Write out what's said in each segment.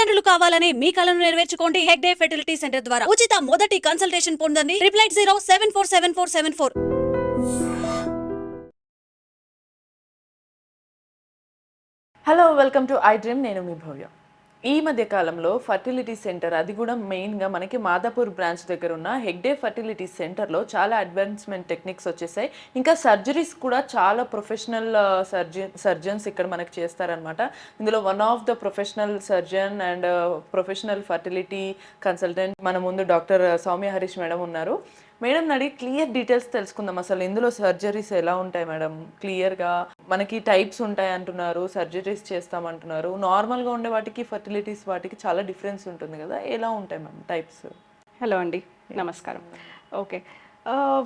తల్లిదండ్రులు కావాలనే మీ కలను నెరవేర్చుకోండి హెగ్డే ఫెర్టిలిటీ సెంటర్ ద్వారా. ఉచిత మొదటి కన్సల్టేషన్ పొందండి triple eight zero seven four seven four seven four. Hello welcome to I dream నేను మీ భవ్య. ఈ మధ్య కాలంలో ఫర్టిలిటీ సెంటర్ అది కూడా మెయిన్గా మనకి మాదాపూర్ బ్రాంచ్ దగ్గర ఉన్న హెగ్డే ఫర్టిలిటీ సెంటర్లో చాలా అడ్వాన్స్మెంట్ టెక్నిక్స్ వచ్చేసాయి. ఇంకా సర్జరీస్ కూడా చాలా ప్రొఫెషనల్ సర్జన్ సర్జన్స్ ఇక్కడ మనకి చేస్తారనమాట ఇందులో one of the professional surgeon and professional fertility consultant మన ముందు డాక్టర్ సౌమ్య హరీష్ మేడం ఉన్నారు. మేడం నడి క్లియర్ డీటెయిల్స్ తెలుసుకుందాం అసలు ఇందులో సర్జరీస్ ఎలా ఉంటాయి మేడం? క్లియర్గా మనకి టైప్స్ ఉంటాయి అంటున్నారు సర్జరీస్ చేస్తామంటున్నారు నార్మల్గా ఉండే వాటికి ఫర్టిలిటీస్ వాటికి చాలా డిఫరెన్స్ ఉంటుంది కదా? ఎలా ఉంటాయి మ్యామ్ టైప్స్? హలో అండి నమస్కారం. ఓకే.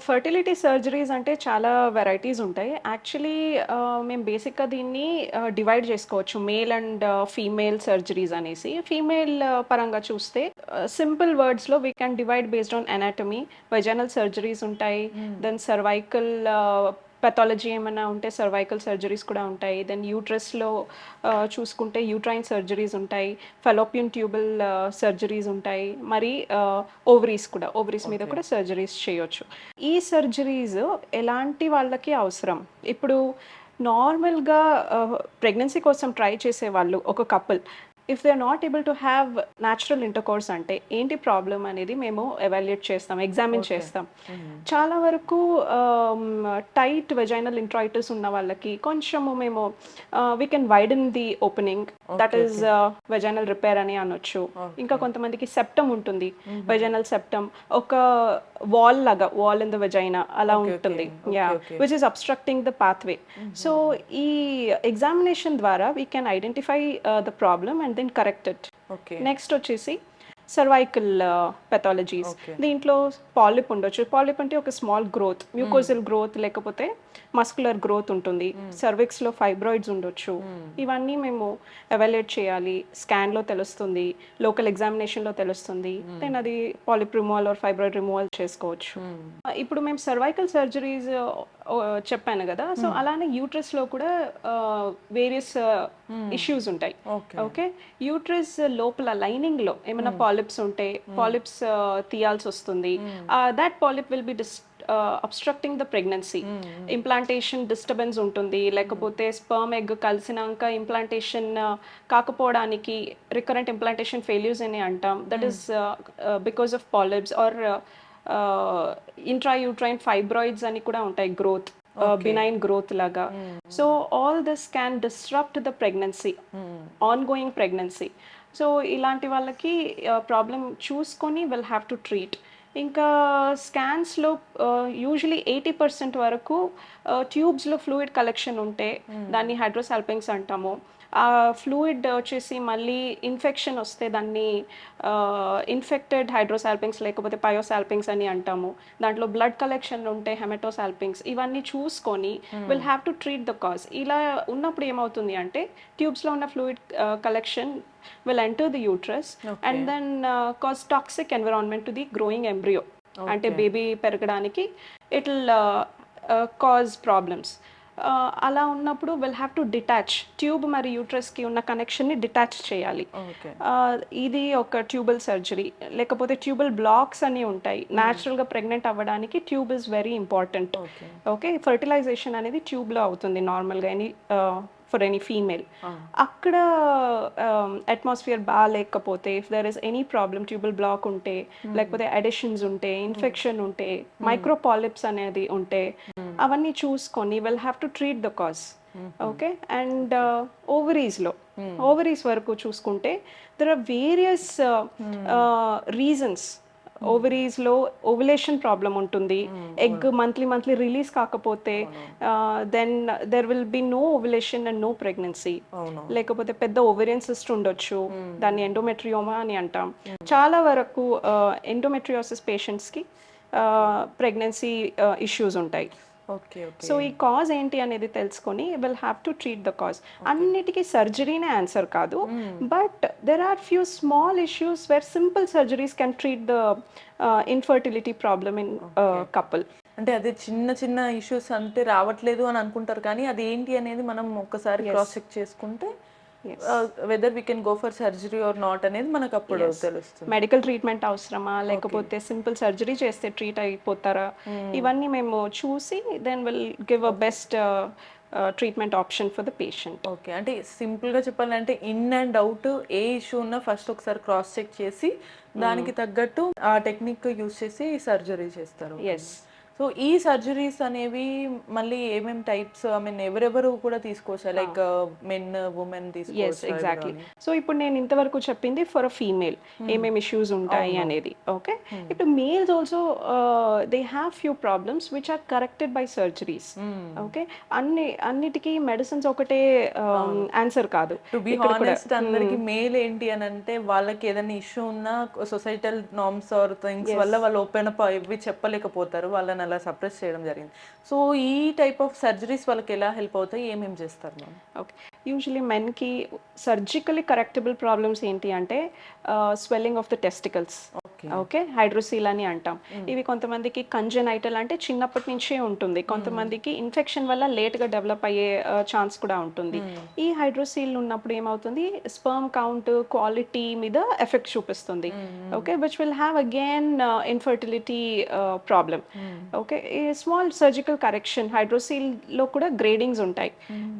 ఫర్టిలిటీ సర్జరీస్ అంటే చాలా వెరైటీస్ ఉంటాయి. యాక్చువల్లీ మేము బేసిక్గా దీన్ని డివైడ్ చేసుకోవచ్చు. మేల్ అండ్ ఫీమేల్ సర్జరీస్ అనేసి. ఫీమేల్ పరంగా చూస్తే simple వర్డ్స్లో we can divide based on anatomy vaginal surgeries ఉంటాయి. దెన్ సర్వైకల్ పెథాలజీ ఏమైనా ఉంటే సర్వైకల్ సర్జరీస్ కూడా ఉంటాయి. దెన్ యూట్రస్లో చూసుకుంటే యూట్రైన్ సర్జరీస్ ఉంటాయి. ఫెలోపియన్ ట్యూబల్ సర్జరీస్ ఉంటాయి. మరి ఓవరీస్ కూడా ఓవరీస్ మీద కూడా సర్జరీస్ చేయొచ్చు. ఈ సర్జరీస్ ఎలాంటి వాళ్ళకి అవసరం? ఇప్పుడు నార్మల్గా ప్రెగ్నెన్సీ కోసం ట్రై చేసే వాళ్ళు ఒక couple if they are not able to have natural intercourse అంటే ఏంటి ప్రాబ్లం అనేది మేము ఎవాల్యుయేట్ చేస్తాం ఎగ్జామిన్ చేస్తాం. చాలా వరకు టైట్ వెజైనల్ ఇంట్రాయిటిస్ ఉన్న వాళ్ళకి కొంచెము మేము we can widen the opening that is vaginal repair అని అనొచ్చు. ఇంకా కొంతమందికి సెప్టమ్ ఉంటుంది వెజైనల్ సెప్టమ్ ఒక వాల్ లాగా వాల్ ఇన్ ద వెజైనా అలా ఉంటుంది. Yeah which is obstructing the pathway so ఈ ఎగ్జామినేషన్ ద్వారా we can identify the problem and then correct it okay next వచ్చేసి సర్వైకల్ పెథాలజీస్ దీంట్లో పాలిప్ ఉండొచ్చు. పాలిప్ అంటే ఒక స్మాల్ గ్రోత్ మ్యూకోజల్ గ్రోత్ లేకపోతే మస్కులర్ గ్రోత్ ఉంటుంది. Cervix లో ఫైబ్రాయిడ్స్ ఉండొచ్చు. ఇవన్నీ మేము ఎవాల్యుయేట్ చేయాలి. Scan లో తెలుస్తుంది. లోకల్లో తెలుస్తుంది. దెన్ అది polyp removal or fibroid removal చేసుకోవచ్చు. ఇప్పుడు మేము సర్వైకల్ సర్జరీస్ చెప్పాను కదా. సో అలానే uterus లో కూడా వేరియస్ ఇష్యూస్ ఉంటాయి. ఓకే ఓకే యూట్రస్ లోపల లైనింగ్లో ఏమైనా పాలిప్స్ ఉంటే పాలిప్స్ తీయాల్సి వస్తుంది. That polyp will be dis obstructing the pregnancy implantation disturbance ఉంటుంది. లేకపోతే స్పర్మ్ ఎగ్ కలిసినాక ఇంప్లాంటేషన్ కాకపోవడానికి రికరెంట్ ఇంప్లాంటేషన్ ఫెయిల్యూర్స్ అని అంటాం. That is because of polyps or intrauterine fibroids అని కూడా ఉంటాయి గ్రోత్ బినైన్ గ్రోత్ లాగా. So all this can disrupt the pregnancy ongoing pregnancy so ఇలాంటి వాళ్ళకి ప్రాబ్లం చూసుకొని విల్ హ్యావ్ టు ట్రీట్ ఇంకా స్కాన్స్లో యూజువలీ ఎయిటీ పర్సెంట్ వరకు ట్యూబ్స్లో ఫ్లూయిడ్ కలెక్షన్ ఉంటే దాన్ని హైడ్రోసాల్పింగ్స్ అంటాము. ఆ ఫ్లూయిడ్ వచ్చేసి మళ్ళీ ఇన్ఫెక్షన్ వస్తే దాన్ని ఇన్ఫెక్టెడ్ హైడ్రోసాల్పింగ్స్ లేకపోతే పయోసాల్పింగ్స్ అని అంటాము. దాంట్లో బ్లడ్ కలెక్షన్ ఉంటే హెమటోసాల్పింగ్స్ ఇవన్నీ చూసుకొని will have to treat the cause ఇలా ఉన్నప్పుడు ఏమవుతుంది అంటే ట్యూబ్స్లో ఉన్న fluid collection will enter the uterus and then uh, cause toxic environment to the growing embryo. అంటే బేబీ పెరగడానికి ఇట్ విల్ కాజ్ ప్రాబ్లమ్స్ అలా ఉన్నప్పుడు will have to detach tube మరి యూట్రస్కి ఉన్న కనెక్షన్ని డిటాచ్ చేయాలి. ఇది ఒక ట్యూబల్ సర్జరీ లేకపోతే ట్యూబల్ బ్లాక్స్ అని ఉంటాయి. న్యాచురల్గా ప్రెగ్నెంట్ అవ్వడానికి tube is very important okay okay fertilization అనేది ట్యూబ్లో అవుతుంది నార్మల్గా ఎనీ ఫర్ ఎనీ ఫీమేల్ అక్కడ అట్మాస్ఫియర్ బాగాలేకపోతే if there is any problem tubal block ఉంటే లేకపోతే అడిషన్స్ ఉంటే ఇన్ఫెక్షన్ ఉంటే మైక్రోపాలిప్స్ అనేది ఉంటే అవన్నీ చూసుకొని will have to treat the cause okay and ఓవరీస్లో ovaries వరకు చూసుకుంటే దర్ ఆర్ వేరియస్ రీజన్స్ ఓవరీస్లో ఓవులేషన్ ప్రాబ్లం ఉంటుంది. ఎగ్ మంత్లీ మంత్లీ రిలీజ్ కాకపోతే then there will be no ovulation and no pregnancy లేకపోతే పెద్ద ఓవేరియన్ సిస్ట్ ఉండొచ్చు. దాన్ని ఎండోమెట్రియోమా అని అంటాం. చాలా వరకు ఎండోమెట్రియోసిస్ పేషెంట్స్కి ప్రెగ్నెన్సీ ఇష్యూస్ ఉంటాయి ఓకే ఓకే సో ఈ కాజ్ ఏంటి అనేది తెలుసుకొని will have to treat the cause అన్నిటికీ సర్జరీనే ఆన్సర్ కాదు. But there are few small issues where simple surgeries can treat the infertility problem in couple అంటే అదే చిన్న చిన్న ఇష్యూస్ అంటే రావట్లేదు అని అనుకుంటారు. కానీ అది ఏంటి అనేది మనం ఒక్కసారి క్రాస్ చెక్ చేసుకుంటే whether we can go for surgery or not అనేది మనకు అప్పుడు తెలుస్తుంది. మెడికల్ ట్రీట్మెంట్ అవసరమా? లేకపోతే సింపుల్ సర్జరీ చేస్తే ట్రీట్ అయిపోతారా? ఇవన్నీ మేము చూసి then will give a best treatment option for the patient okay అంటే సింపుల్గా చెప్పాలంటే ఇన్ అండ్ అవుట్ ఏ ఇష్యూ ఉన్నా ఫస్ట్ ఒకసారి క్రాస్ చెక్ చేసి దానికి తగ్గట్టు ఆ టెక్నిక్ యూస్ చేసి సర్జరీ చేస్తారు. ఎస్ సో ఈ సర్జరీస్ అనేవి మళ్ళీ ఏమేం టైప్స్ ఐ మీన్ ఎవరెవరు కూడా తీసుకోవచ్చా? లైక్ మెన్ ఉమెన్ తీసుకోవచ్చు ఎగ్జాక్ట్లీ సో ఇప్పుడు నేను ఇంతవరకు చెప్పింది ఫర్ అ ఫీమేల్ ఏమేమి ఇష్యూస్ ఉంటాయి అనేది. ఓకే ఇప్పుడు males also they have few problems which are corrected by surgeries okay అన్ని అన్నిటికీ మెడిసిన్స్ ఒకటే ఆన్సర్ కాదు. టు బి హానెస్ట్ అందరికి మేల్ ఏంటి అని అంటే వాళ్ళకి ఏదైనా ఇష్యూ ఉన్నా సొసైటల్ నార్మ్స్ ఆర్ థింగ్స్ వల్ల వాళ్ళు ఓపెన్ అప్ ఇవి చెప్పలేకపోతారు. వాళ్ళని అలా సప్రెస్ చేయడం జరిగింది. సో ఈ టైప్ ఆఫ్ సర్జరీస్ వాళ్ళకి ఎలా హెల్ప్ అవుతాయి? ఏమేమి చేస్తారు మ్యామ్? ఓకే. యూజువలీ మెన్కి సర్జికలీ కరెక్టబుల్ ప్రాబ్లమ్స్ ఏంటి అంటే swelling of the testicles. Okay? Hydrocele అని అంటాం ఇవి కొంతమందికి కంజనైటల్ అంటే చిన్నప్పటి నుంచే ఉంటుంది. కొంతమందికి ఇన్ఫెక్షన్ వల్ల లేట్గా డెవలప్ అయ్యే ఛాన్స్ కూడా ఉంటుంది. ఈ హైడ్రోసీల్ ఉన్నప్పుడు ఏమవుతుంది? స్పర్మ్ కౌంట్ క్వాలిటీ మీద ఎఫెక్ట్ చూపిస్తుంది. Okay? Which will have again infertility problem. Okay? ఈ స్మాల్ సర్జికల్ కరెక్షన్ హైడ్రోసీల్లో కూడా గ్రేడింగ్స్ ఉంటాయి.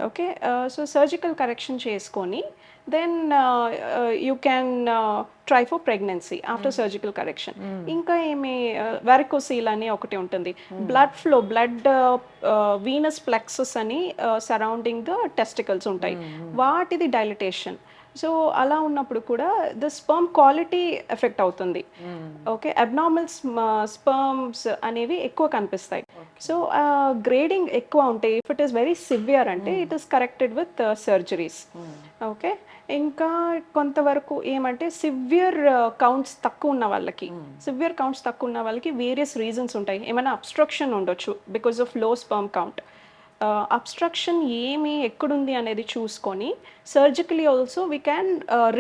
ఓకే? సో సర్జికల్ కరెక్షన్ చేసుకొని then you can try for pregnancy after surgical correction ఇంకా ఏమి వెరకోసీల్ అని ఒకటి ఉంటుంది. Blood flow blood venous plexus అని సరౌండింగ్ ద టెస్టికల్స్ ఉంటాయి. వాటిది డైలిటేషన్ సో అలా ఉన్నప్పుడు కూడా ద స్పర్మ్ క్వాలిటీ ఎఫెక్ట్ అవుతుంది. ఓకే అబ్నార్మల్ స్పర్మ్స్ అనేవి ఎక్కువ కనిపిస్తాయి. సో గ్రేడింగ్ ఎక్కువ ఉంటాయి if it is very severe అంటే it is corrected with surgeries okay ఇంకా కొంతవరకు ఏమంటే సివియర్ కౌంట్స్ తక్కువ ఉన్న వాళ్ళకి సివియర్ కౌంట్స్ తక్కువ ఉన్న వాళ్ళకి వేరియస్ రీజన్స్ ఉంటాయి. ఏమైనా అబ్స్ట్రక్షన్ ఉండొచ్చు బికాస్ ఆఫ్లో స్పర్మ్ కౌంట్ అబ్స్ట్రక్షన్ ఏమి ఎక్కడుంది అనేది చూసుకొని surgically also we can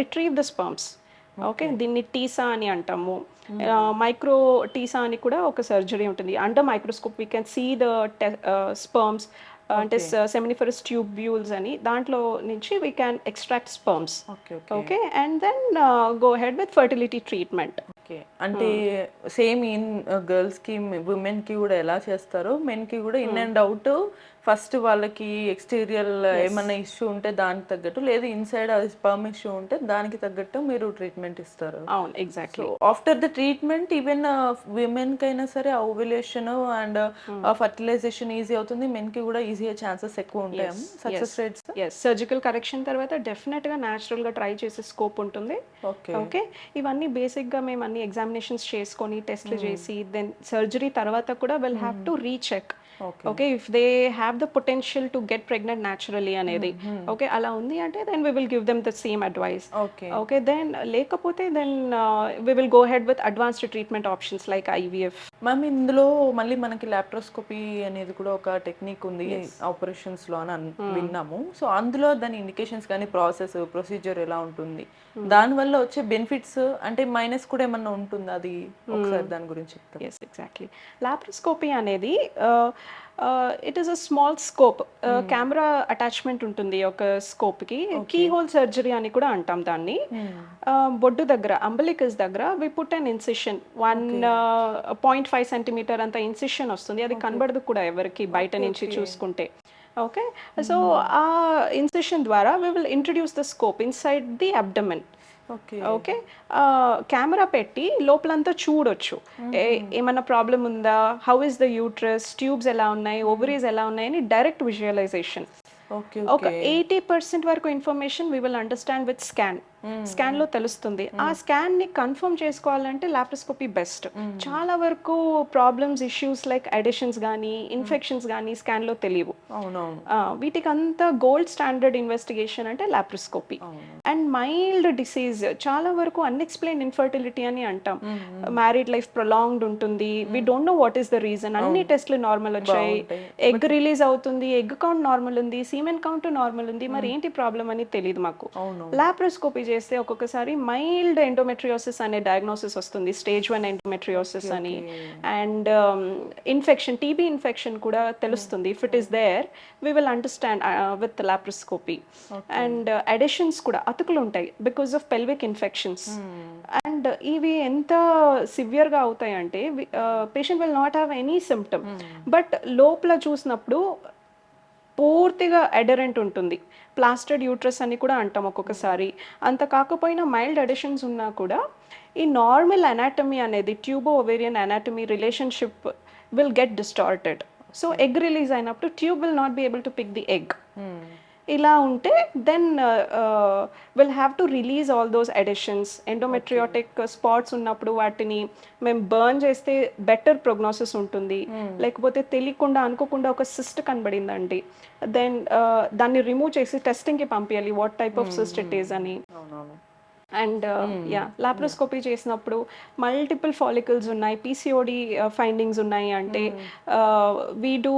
retrieve the sperms okay దీన్ని టీసా అని అంటాము. మైక్రో టీసా అని కూడా ఒక సర్జరీ ఉంటుంది. Under microscope we can see the sperms అంటే సెమినిఫరస్ ట్యూబ్యూల్స్ అని. దాంట్లో నుంచి we can extract sperms okay okay and then go head with fertility treatment okay అంటే సేమ్ ఇన్ గర్ల్స్కి ఉమెన్కి కూడా ఎలా చేస్తారో మెన్కి కూడా ఇన్ అండ్ అవుట్ ఫస్ట్ వాళ్ళకి ఎక్స్టీరియల్ ఏమన్నా ఇష్యూ ఉంటే దానికి తగ్గట్టు లేదు ఇన్సైడ్ అది స్పర్మ్ ఇష్యూ ఉంటే దానికి తగ్గట్టు మీరు ట్రీట్మెంట్ ఇస్తారు. అవును exactly after the treatment even women కైనా సరే ఓవ్యులేషన్ అండ్ ఫర్టిలైజేషన్ ఈజీ అవుతుంది. మెన్కి కూడా ఈజీ ఛాన్సెస్ ఎక్కువ ఉంటాయి. Success rates yes surgical correction తర్వాత డెఫినెట్గా న్యాచురల్గా ట్రై చేసే స్కోప్ ఉంటుంది. ఓకే ఓకే ఇవన్నీ బేసిక్గా మేము అన్ని ఎగ్జామినేషన్స్ చేసుకొని టెస్ట్లు చేసి దెన్ సర్జరీ తర్వాత కూడా will have to recheck okay if they have the potential to get pregnant naturally అనేది. ఓకే అలా ఉంది అంటే then we will give them the same advice okay okay then లేకపోతే then we will go head with advanced treatment options like IVF ma'am ఇందులో మళ్ళీ మనకి laparoscopy అనేది కూడా ఒక టెక్నిక్ ఉంది ఆపరేషన్స్లో అని అన్- విన్నాము. సో అందులో దాని ఇండికేషన్స్ కానీ ప్రాసెస్ ప్రొసీజర్ ఎలా ఉంటుంది? దాని వల్ల వచ్చే బెనిఫిట్స్ అంటే మైనస్ కూడా ఏమన్నా ఉంటుందా? అది ఒకసారి దాని గురించి చెప్తారు? ఎస్ ఎగ్జాక్ట్లీ లాప్రోస్కోపీ అనేది it is a small scope camera attachment ఉంటుంది ఒక స్కోప్కి కీ. హోల్ సర్జరీ అని కూడా అంటాం దాన్ని. Uh, బొడ్డు దగ్గర అంబలికస్ దగ్గర we put an incision one point five centimeter అంత ఇన్సిషన్ వస్తుంది. అది కనబడదు కూడా ఎవరికి బయట నుంచి చూసుకుంటే. ఓకే సో ఆ ఇన్సిషన్ ద్వారా we will introduce the scope inside the abdomen okay. Okay? Camera పెట్టి లోపలంతా చూడొచ్చు. ఏమన్నా ప్రాబ్లం ఉందా? How is the uterus? Tubes ఎలా ఉన్నాయి? ఓవరీస్ ఎలా ఉన్నాయని డైరెక్ట్ విజువలైజేషన్. ఓకే ఒక ఎయిటీ పర్సెంట్ వరకు information we will understand with scan. స్కాన్లో తెలుస్తుంది. ఆ స్కాన్ని కన్ఫర్మ్ చేసుకోవాలంటే లాప్రోస్కోపీ బెస్ట్. చాలా వరకు ప్రాబ్లమ్స్ ఇష్యూస్ లైక్ అడిషన్స్ కానీ ఇన్ఫెక్షన్స్ కానీ స్కాన్లో తెలియవు వీటికి అంతా గోల్డ్ స్టాండర్డ్ ఇన్వెస్టిగేషన్ అంటే లాప్రోస్కోపీ. అండ్ మైల్డ్ డిసీజ్ చాలా వరకు అన్ఎక్స్ప్లెయిన్ ఇన్ఫర్టిలిటీ అని అంటాం. మ్యారీడ్ లైఫ్ ప్రొలాంగ్డ్ ఉంటుంది. We don't know what is the reason. అన్ని టెస్ట్లు నార్మల్ వచ్చాయి. ఎగ్ రిలీజ్ అవుతుంది ఎగ్ కౌంట్ నార్మల్ ఉంది సీమెన్ కౌంట్ నార్మల్ ఉంది. మరి ఏంటి ప్రాబ్లం అని తెలియదు మాకు. లాప్రోస్కోపీ చేస్తే ఒక్కొక్కసారి మైల్డ్ ఎండోమెట్రియోసిస్ అనే డయాగ్నోసిస్ వస్తుంది. స్టేజ్ వన్ ఎండోమెట్రియోసిస్ అని. అండ్ ఇన్ఫెక్షన్ టీబీ ఇన్ఫెక్షన్ కూడా తెలుస్తుంది. If it is there we will understand with laparoscopy and adhesions uh, కూడా అతుకులు ఉంటాయి because of pelvic infections and ఇవి ఎంత సివియర్గా అవుతాయి అంటే patient will not have any symptom but లోపల చూసినప్పుడు పూర్తిగా అడరెంట్ ఉంటుంది. ప్లాస్టర్డ్ యూట్రస్ అని కూడా అంటాం ఒక్కొక్కసారి. అంత కాకపోయినా మైల్డ్ అడిషన్స్ ఉన్నా కూడా ఈ నార్మల్ అనాటమీ అనేది tubo ovarian anatomy relationship will get distorted. So egg release అయినప్పుడు tube will not be able to pick the egg. ఇలా ఉంటే then will have to release all those adhesions endometriotic spots ఉన్నప్పుడు వాటిని మేము burn చేస్తే better prognosis ఉంటుంది. లేకపోతే తెలియకుండా అనుకోకుండా ఒక సిస్ట్ కనబడిందండి. దెన్ దాన్ని రిమూవ్ చేసి టెస్టింగ్కి పంపించాలి what type of cyst it is అని. అండ్ యా లాప్రోస్కోపీ చేసినప్పుడు మల్టిపుల్ ఫాలికల్స్ ఉన్నాయి పీసీఓడి ఫైండింగ్స్ ఉన్నాయి అంటే we do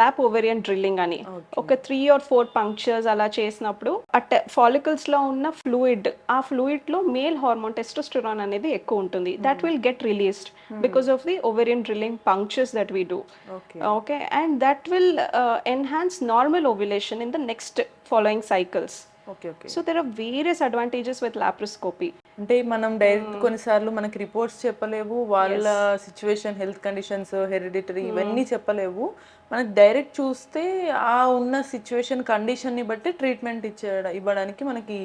lap ovarian drilling అని. ఒక త్రీ ఆర్ ఫోర్ పంక్చర్స్ అలా చేసినప్పుడు అట్ ఫాలికల్స్లో ఉన్న ఫ్లూయిడ్ ఆ ఫ్లూయిడ్లో మేల్ హార్మోన్ టెస్టోస్టెరాన్ అనేది ఎక్కువ ఉంటుంది. That will get released because of the ovarian drilling punctures that we do okay okay. And that will uh, enhance normal ovulation in the next so there are various advantages with laparoscopy. అంటే మనం direct కొన్నిసార్లు మనకి reports చెప్పలేవు వాళ్ళ situation health conditions hereditary ఇవన్నీ చెప్పలేవు. మనకి direct చూస్తే ఆ ఉన్న సిచ్యువేషన్ కండిషన్ని బట్టి ట్రీట్మెంట్ ఇచ్చే ఇవ్వడానికి మనకి.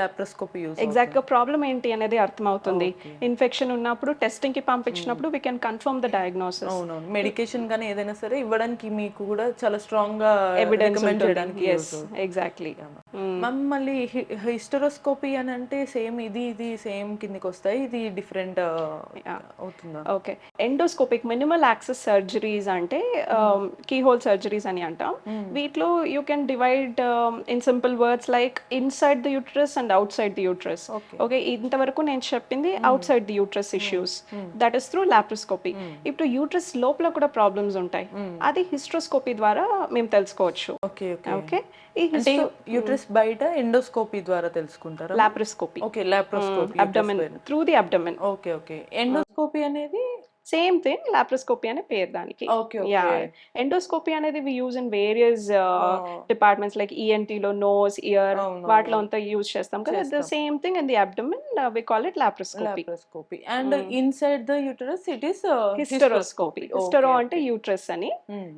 లాప్రోస్కోపీ యూస్ ఎగ్జాక్ట్గా ప్రాబ్లం ఏంటి అనేది అర్థమవుతుంది. ఇన్ఫెక్షన్ ఉన్నప్పుడు టెస్టింగ్కి పంపించినప్పుడు we can confirm the diagnosis అవునవును. మెడికేషన్ కానీ ఏదైనా సరే ఇవ్వడానికి మీకు కూడా చాలా స్ట్రాంగ్గా ఎవిడెన్స్ రికమెండ్ చేయడానికి ఎస్ ఎగ్జాక్ట్లీ మళ్ళీ హిస్టరోస్కోపీ అని అంటే సేమ్ ఇది ఇది సేమ్ కిందికి వస్తాయి. ఇది డిఫరెంట్ అవుతుందా? Okay endoscopic minimal access surgeries అంటే కీ హోల్ సర్జరీస్ అని అంటాం. వీటిలో you can divide in simple words like inside the uterus and outside the uterus okay ఇంతవరకు నేను చెప్పింది outside the uterus issues that is through laparoscopy ఇప్పుడు uterus లోపల కూడా ప్రాబ్లమ్స్ ఉంటాయి. అది హిస్ట్రోస్కోపీ ద్వారా మేము తెలుసుకోవచ్చు. ఓకే ఓకే ఓకే ఈ అంటే యూట్రస్ బయట ఎండోస్కోపీ ద్వారా తెలుసుకుంటారా? Laparoscopy okay laparoscopy abdomen through the abdomen okay okay endoscopy అనేది సేమ్ థింగ్ లాప్రోస్కోపీ అనే పేరు దానికి. యా. ఎండోస్కోపీ అనేది we use in various departments like ENT లో నోస్ ఇయర్ వాటిలో అంతా యూజ్ చేస్తాం కదా. The same thing in the abdomen we call it laparoscopy. And inside the uterus it is hysteroscopy. Hystero అంటే యూట్రస్ అని.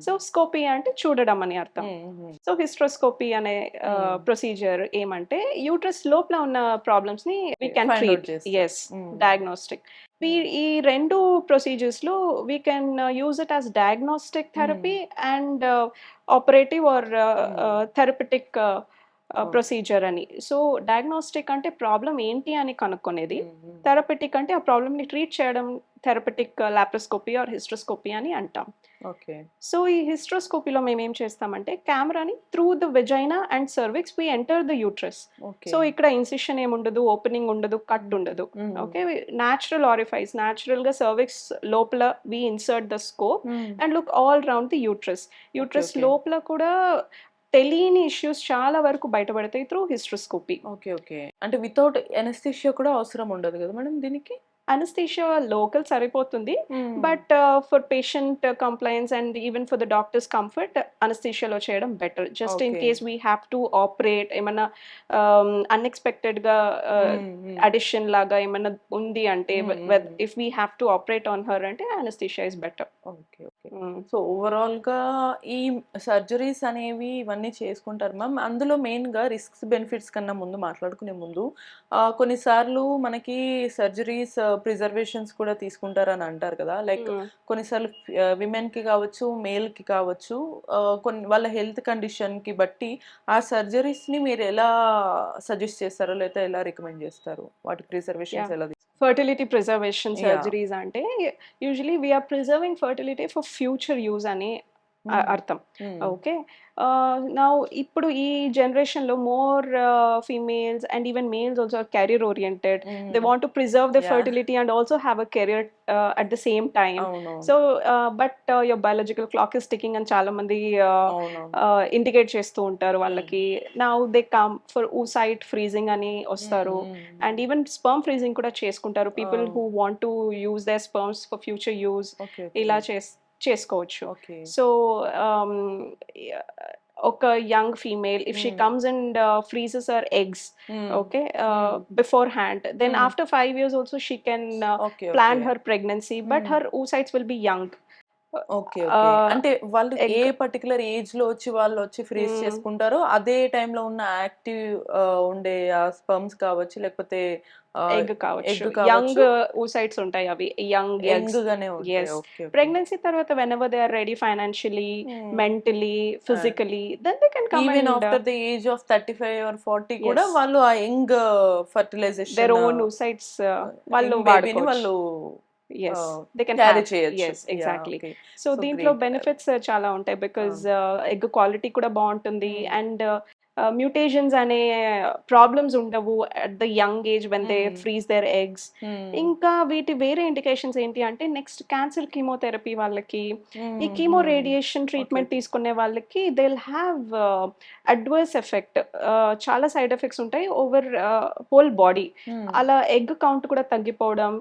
So scopy అంటే చూడడం అని అర్థం. సో హిస్ట్రోస్కోపీ అనే ప్రొసీజర్ ఏమంటే యూట్రస్ లోపల ఉన్న ప్రాబ్లమ్స్ని we can treat. Yes diagnostic ఈ రెండు ప్రొసీజర్స్లో we can use it as diagnostic therapy and operative or therapeutic procedure అని. సో డయాగ్నోస్టిక్ అంటే ప్రాబ్లం ఏంటి అని కనుక్కునేది. థెరపటిక్ అంటే ఆ ప్రాబ్లమ్ని ట్రీట్ చేయడం థెరపటిక్ లాప్రోస్కోపీ ఆర్ హిస్ట్రోస్కోపీ అని అంటాం. ఓకే. సో ఈ హిస్ట్రోస్కోపీలో మేము ఏం చేస్తామంటే కెమెరాని through the vagina and cervix we enter the uterus so ఇక్కడ ఇన్సిషన్ ఏమి ఉండదు ఓపెనింగ్ ఉండదు. కట్ ఉండదు ఓకే? న్యాచురల్ ఆరిఫైస్ న్యాచురల్గా సర్విక్స్ లోపల we insert the scope and look all round the uterus uterus. లోపల కూడా తెలియని ఇష్యూస్ చాలా వరకు బయటపడతాయి త్రూ హిస్ట్రోస్కోపీ ఓకే ఓకే. అంటే వితౌట్ ఎనస్థిషియా కూడా అవసరం ఉండదు కదా మేడం దీనికి? అనస్థీషియా లోకల్ సరిపోతుంది. But for patient compliance and even for the doctors comfort అనస్థీషియాలో చేయడం better just in. Case we have to operate ఏమన్నా అన్ఎక్స్పెక్టెడ్గా అడిషన్ లాగా ఏమన్నా ఉంది అంటే if we have to operate on her అంటే anaesthesia is better okay okay so ఓవరాల్గా ఈ సర్జరీస్ అనేవి ఇవన్నీ చేసుకుంటారు మ్యామ్ అందులో మెయిన్గా రిస్క్స్ బెనిఫిట్స్ కన్నా ముందు మాట్లాడుకునే ముందు కొన్నిసార్లు మనకి సర్జరీస్ ప్రిజర్వేషన్స్ కూడా తీసుకుంటారని అంటారు కదా లైక్ కొన్నిసార్లు విమెన్కి కావచ్చు మేల్కి కావచ్చు ఆ, కొన్ని వాళ్ళ హెల్త్ కండిషన్కి బట్టి ఆ సర్జరీస్ని మీరు ఎలా సజెస్ట్ చేస్తారో లేదా ఎలా రికమెండ్ చేస్తారు వాటి ప్రిజర్వేషన్స్. ఎలా ఫర్టిలిటీ ప్రిజర్వేషన్. సర్జరీస్ అంటే usually we are preserving fertility for future use అని అర్థం. ఓకే. నా ఇప్పుడు ఈ జనరేషన్లో more females and even males also career oriented they want to preserve the. Fertility and also have a career at the same time so but your biological clock is ticking అని చాలా మంది indicate చేస్తూ ఉంటారు వాళ్ళకి. నా they come for oocyte freezing అని వస్తారు. And even sperm freezing కూడా చేసుకుంటారు. People. Who want to use the sperms for future use ఇలా చేస్ చేసుకోవచ్చు ఓకే సో um, ఒక young female if she Hmm. Comes and freezes her eggs Hmm. okay uh, beforehand then Mm. after 5 years also she can uh, okay plan her pregnancy but Mm. her okay అంటే వాళ్ళు a particular ఏజ్లో వచ్చి వాళ్ళు వచ్చి freeze. చేసుకుంటారో అదే టైంలో ఉన్న యాక్టివ్ ఉండే ఆ స్పర్మ్స్ కావచ్చు లేకపోతే ఎగ్ కావచ్చు. యంగ్ oocytes ఉంటాయి అవి. యంగ్ యంగ్ గానే pregnancy తర్వాత whenever they are ready financially Hmm. mentally physically then they can come even after the age of thirty five or forty కూడా Yes. వాళ్ళు ఆ young fertilization own oocytes uh, వాళ్ళు వాడుకోవచ్చు. వాళ్ళు uh, ఓకే సో So దీంట్లో. Benefits చాలా ఉంటాయి because egg quality కూడా బాగుంటుంది. అండ్ మ్యూటేషన్స్ అనే ప్రాబ్లమ్స్ ఉండవు at the young age when they. Freeze their eggs ఇంకా వీటి వేరే ఇండికేషన్స్ ఏంటి అంటే నెక్స్ట్ క్యాన్సర్ కీమోథెరపీ వాళ్ళకి ఈ కీమో రేడియేషన్ ట్రీట్మెంట్. తీసుకునే వాళ్ళకి they will have adverse effect చాలా సైడ్ ఎఫెక్ట్స్ ఉంటాయి ఓవర్ హోల్ బాడీ అలా ఎగ్ కౌంట్ కూడా తగ్గిపోవడం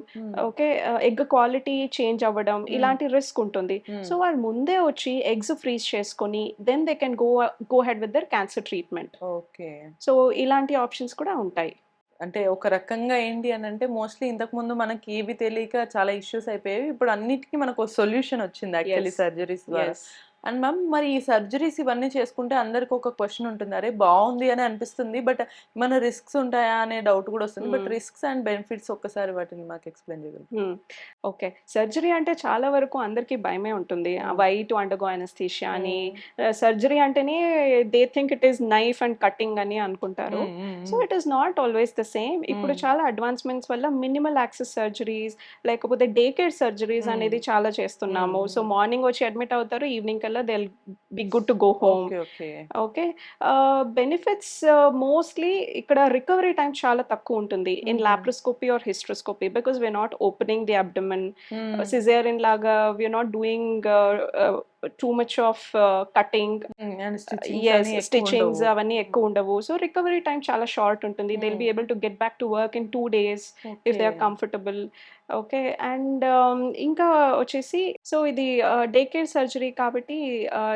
ఓకే ఎగ్ క్వాలిటీ చేంజ్ అవ్వడం ఇలాంటి రిస్క్ ఉంటుంది. సో వాళ్ళు ముందే వచ్చి ఎగ్స్ ఫ్రీజ్ చేసుకొని then they can go go ahead with their cancer treatment okay. So ఇలాంటి ఆప్షన్స్ కూడా ఉంటాయి. అంటే ఒక రకంగా ఏంటి అని అంటే మోస్ట్లీ ఇంతకు ముందు మనకి ఏవి తెలియక చాలా ఇష్యూస్ అయిపోయాయి ఇప్పుడు అన్నిటికీ మనకు సొల్యూషన్ వచ్చింది యాక్చువల్లీ. సర్జరీస్ ద్వారా. అండ్ మ్యామ్ మరి ఈ సర్జరీస్ ఇవన్నీ చేసుకుంటే అందరికి ఒక క్వశ్చన్ ఉంటుంది. అరే బాగుంది అని అనిపిస్తుంది బట్ మన రిస్క్స్ ఉంటాయా అనే డౌట్ కూడా వస్తుంది. But Hmm. Risks and benefits ఒక్కసారి వాటిని మాకు ఎక్స్ప్లెయిన్ చేయగలరు? ఓకే సర్జరీ అంటే చాలా వరకు అందరికీ భయమే ఉంటుంది. Hmm. Why to undergo anaesthesia అని సర్జరీ అంటేనే they think it is knife and cutting అని అనుకుంటారు. So it is not always the same ఇప్పుడు Mm. చాలా అడ్వాన్స్మెంట్స్ వల్ల మినిమల్ యాక్సెస్ సర్జరీస్ లేకపోతే డే కేర్ సర్జరీస్. అనేది చాలా చేస్తున్నాము. సో మార్నింగ్ వచ్చి అడ్మిట్ అవుతారు ఈవినింగ్ కల్లా they be good to go home okay benefits mostly ఇక్కడ రికవరీ టైం చాలా తక్కువ ఉంటుంది. In. Laparoscopy or hysteroscopy because we're not opening the abdomen caesarean లాగా we're not doing too much of cutting as stitchings అవన్నీ ఎక్కువ ఉండవు. So recovery time చాలా short ఉంటుంది. They be. Able to get back to work in two days if they are comfortable okay and ఇంకా వచ్చేసి so ఇది day care surgery కాబట్టి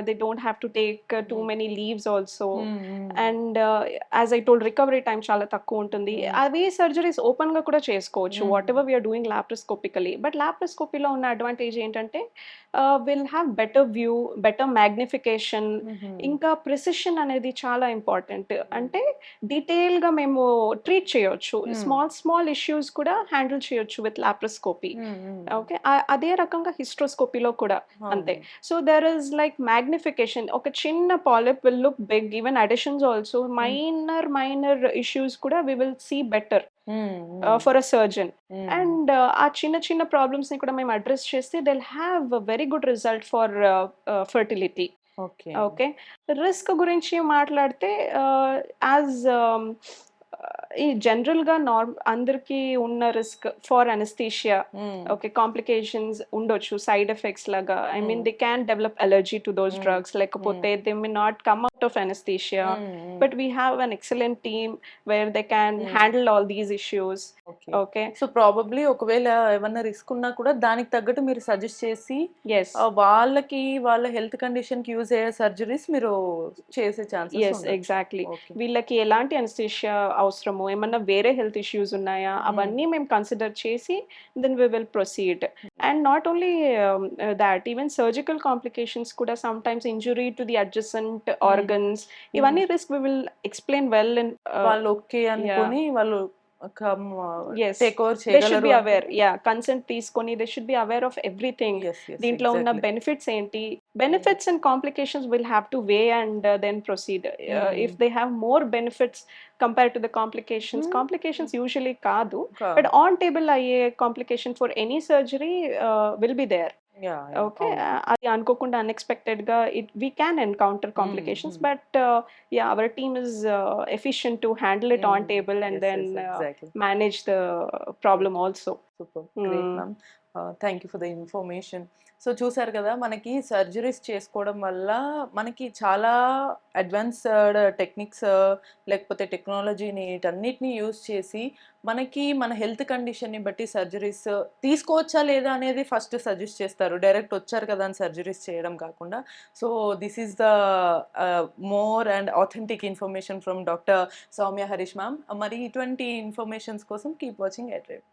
they don't have to take too. Many leaves also and as I told recovery time చాలా తక్కువ ఉంటుంది. అవి surgeries ఓపెన్గా కూడా చేసుకోవచ్చు. Whatever we're doing laparoscopically but లాప్రోస్కోపీలో ఉన్న అడ్వాంటేజ్ ఏంటంటే will have better view better magnification ఇంకా ప్రిసిషన్ అనేది చాలా ఇంపార్టెంట్ అంటే డీటెయిల్గా మేము ట్రీట్ చేయొచ్చు. స్మాల్ స్మాల్ ఇష్యూస్ కూడా హ్యాండిల్ చేయొచ్చు విత్ లాప్రోస్కోపీ ఓకే అదే రకంగా హిస్ట్రోస్కోపీలో కూడా అంతే. So there is like magnification ఒక చిన్న polyp will look big even adhesions also minor minor issues కూడా we will see better for a surgeon and ఆ చిన్న చిన్న ప్రాబ్లమ్స్ని కూడా మేము అడ్రస్ చేస్తే they'll have very good result for fertility okay okay risk గురించి మాట్లాడితే యాజ్ ఈ జనరల్గా నార్మ్ అందరికీ ఉన్న risk for anaesthesia okay complications ఉండొచ్చు సైడ్ ఎఫెక్ట్స్ లాగా. I mean. They can develop allergy to those. Drugs లేకపోతే they may not come out of anaesthesia but we have an excellent team where they can. Handle all these issues okay so probably ఒకవేళ ఏమన్నా risk ఉన్నా కూడా దానికి తగ్గట్టు మీరు suggest చేసి వాళ్ళకి వాళ్ళ హెల్త్ కండిషన్కి యూజ్ అయ్యే సర్జరీస్ మీరు చేసే ఎస్ ఛాన్సెస్ ఎగ్జాక్ట్లీ వీళ్ళకి ఎలాంటి అనస్థీషియా అవసరము? ఏమన్నా వేరే హెల్త్ ఇష్యూస్ ఉన్నాయా? అవన్నీ మేము కన్సిడర్ చేసి then we will proceed and not only that even surgical complications కూడా sometimes injury to the adjacent organs ఇవన్నీ risk we will explain well in వాళ్ళు ఓకే అనుకొని వాళ్ళు. Take over they should be చేయగలరు అవేర్ యా కన్సెంట్ తీసుకొని they should be aware of everything దీంట్లో ఉన్న. Benefits ఏంటి? Benefits and complications will have to weigh and then proceed. If they have more benefits compare to the complications. Complications usually కాదు. But on table అయ్యే complication for any surgery will be there Yeah, yeah, okay అవును. అది అనుకోకుండా అన్ఎక్స్పెక్టెడ్గా it we can encounter complications mm. But yeah our team is efficient to handle it on Mm, table and yes, then yes, exactly. Manage the problem also super great Mm. Ma'am thank you for the information so చూసారు కదా మనకి surgeries చేసుకోవడం వల్ల మనకి చాలా advanced techniques లేకపోతే టెక్నాలజీని వీటన్నిటిని యూజ్ చేసి మనకి మన హెల్త్ కండిషన్ని బట్టి సర్జరీస్ తీసుకోవచ్చా లేదా అనేది ఫస్ట్ సజెస్ట్ చేస్తారు. డైరెక్ట్ వచ్చారు కదా అని సర్జరీస్ చేయడం కాకుండా. So this is the more and authentic information from doctor Soumya Harish ma'am మరి ఇటువంటి ఇన్ఫర్మేషన్స్ కోసం కీప్ వాచింగ్ ఎట్ రేప్